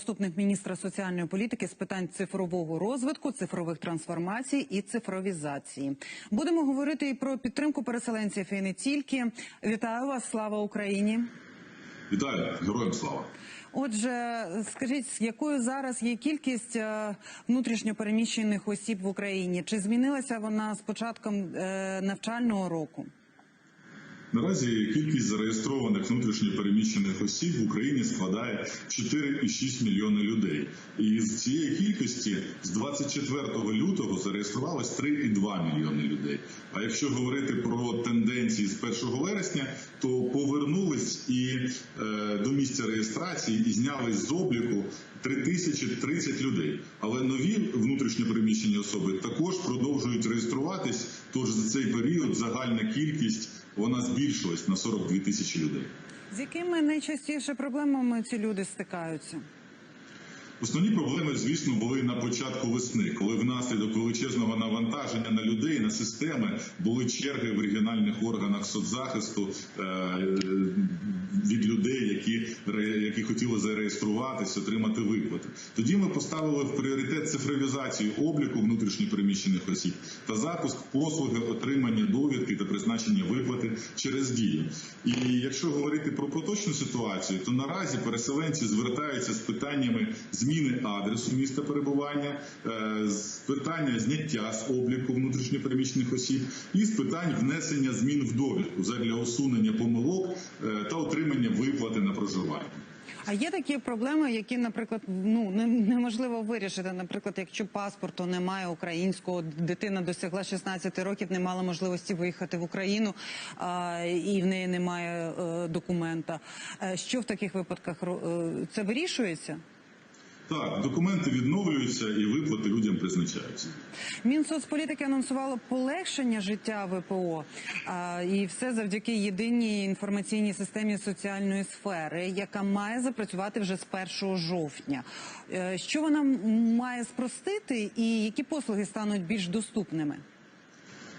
Заступник міністра соціальної політики з питань цифрового розвитку, цифрових трансформацій і цифровізації. Будемо говорити і про підтримку переселенців і не тільки. Вітаю вас, слава Україні! Вітаю, героям слава. Отже, скажіть, якою зараз є кількість е, внутрішньопереміщених осіб в Україні? Чи змінилася вона з початком е, навчального року? Наразі кількість зареєстрованих внутрішньопереміщених осіб в Україні складає 4,6 мільйони людей. І з цієї кількості з 24 лютого зареєструвалось 3,2 мільйони людей. А якщо говорити про тенденції з 1 вересня, то повернулись і е, до місця реєстрації і знялись з обліку 3030 людей. Але нові внутрішньопереміщені особи також продовжують реєструватись. Тож за цей період загальна кількість вона збільшилась на 42 тисячі людей. З якими найчастіше проблемами ці люди стикаються? Основні проблеми, звісно, були на початку весни, коли внаслідок величезного навантаження на людей, на системи були черги в регіональних органах соцзахисту е, від людей, які, які хотіли зареєструватись, отримати виплати. Тоді ми поставили в пріоритет цифровізацію обліку внутрішньопереміщених осіб та запуск послуги отримання довідки та призначення виплати через дію. І якщо говорити про поточну ситуацію, то наразі переселенці звертаються з питаннями зміни адресу міста перебування, е, питання зняття з обліку внутрішньопереміщених осіб і з питань внесення змін в довідку задля усунення помилок е, та отримання виплати на проживання. А є такі проблеми, які, наприклад, ну неможливо вирішити. Наприклад, якщо паспорту немає українського, дитина досягла 16 років, не мала можливості виїхати в Україну, а, і в неї немає е, документа. Що в таких випадках це вирішується? Так, документи відновлюються і виплати людям призначаються. Мінсоцполітики анонсувало полегшення життя ВПО, а, і все завдяки єдиній інформаційній системі соціальної сфери, яка має запрацювати вже з 1 жовтня. Е, Що вона має спростити, і які послуги стануть більш доступними?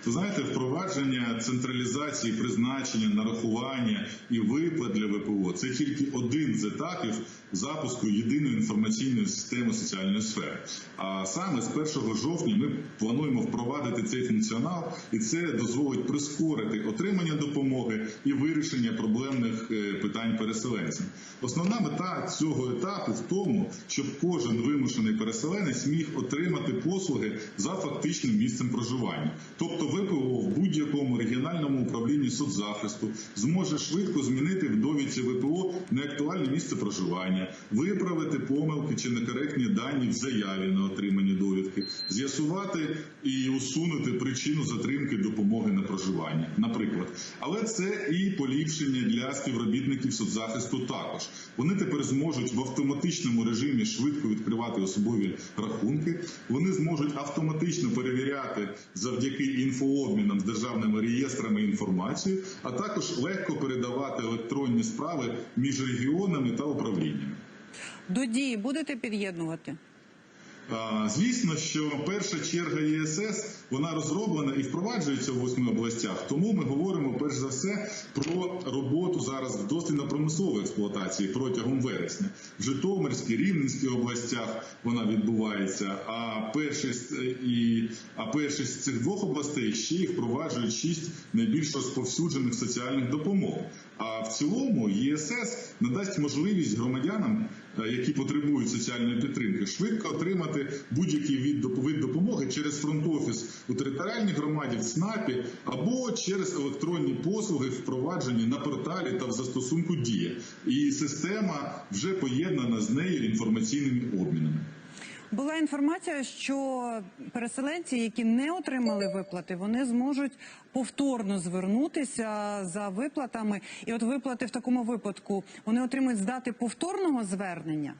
Ви знаєте, впровадження централізації, призначення, нарахування і виплат для ВПО це тільки один з етапів запуску єдиної інформаційної системи соціальної сфери. А саме з 1 жовтня ми плануємо впровадити цей функціонал, і це дозволить прискорити отримання допомоги і вирішення проблемних е, питань переселенців. Основна мета цього етапу в тому, щоб кожен вимушений переселенець міг отримати послуги за фактичним місцем проживання. Тобто ВПО в будь-якому регіональному управлінні соцзахисту зможе швидко змінити в довідці ВПО неактуальне місце проживання, виправити помилки чи некоректні дані в заяві на отримані довідки, з'ясувати і усунути причину затримки допомоги на проживання, наприклад. Але це і поліпшення для співробітників соцзахисту також. Вони тепер зможуть в автоматичному режимі швидко відкривати особові рахунки. Вони зможуть автоматично перевіряти завдяки інфообмінам з державними реєстрами інформацію, а також легко передавати електронні справи між регіонами та управліннями. До дії будете під'єднувати? Звісно, що перша черга ЄСС вона розроблена і впроваджується в восьми областях. Тому ми говоримо перш за все про роботу зараз в дослідно-промисловій експлуатації протягом вересня. В Житомирській, Рівненській областях вона відбувається. А перші і а перші з цих двох областей ще й впроваджують шість найбільш розповсюджених соціальних допомог. А в цілому ЄСС надасть можливість громадянам, які потребують соціальної підтримки, швидко отримати будь-який від допомоги через фронт-офіс у територіальній громаді, в ЦНАПі або через електронні послуги, впроваджені на порталі та в застосунку Дія. І система вже поєднана з нею інформаційними обмінами. Була інформація, що переселенці, які не отримали виплати, вони зможуть повторно звернутися за виплатами. І от виплати в такому випадку вони отримують з дати повторного звернення.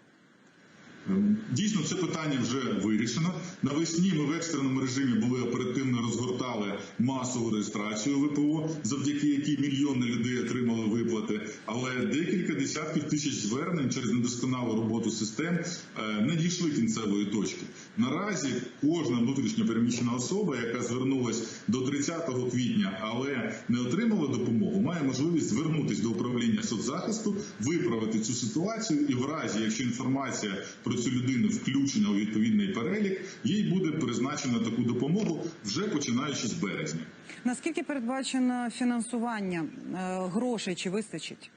Дійсно, це питання вже вирішено. Навесні ми в екстреному режимі були оперативно розгортали масову реєстрацію ВПО, завдяки якій мільйони людей отримали виплати. Але декілька десятків тисяч звернень через недосконалу роботу систем не дійшли кінцевої точки. Наразі кожна внутрішньо переміщена особа, яка звернулась до 30 квітня, але не отримала допомогу, має можливість звернутися до управління соцзахисту, виправити цю ситуацію, і в разі, якщо інформація про цю людину включена у відповідний перелік, їй буде призначено таку допомогу вже починаючи з березня. Наскільки передбачено фінансування е, грошей чи вистачить?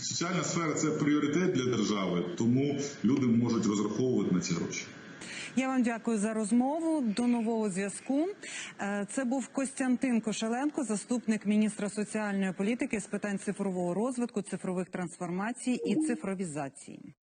Соціальна сфера це пріоритет для держави, тому люди можуть розраховувати на ці гроші. Я вам дякую за розмову. До нового зв'язку. Е, Це був Костянтин Кошеленко, заступник міністра соціальної політики з питань цифрового розвитку, цифрових трансформацій і цифровізації.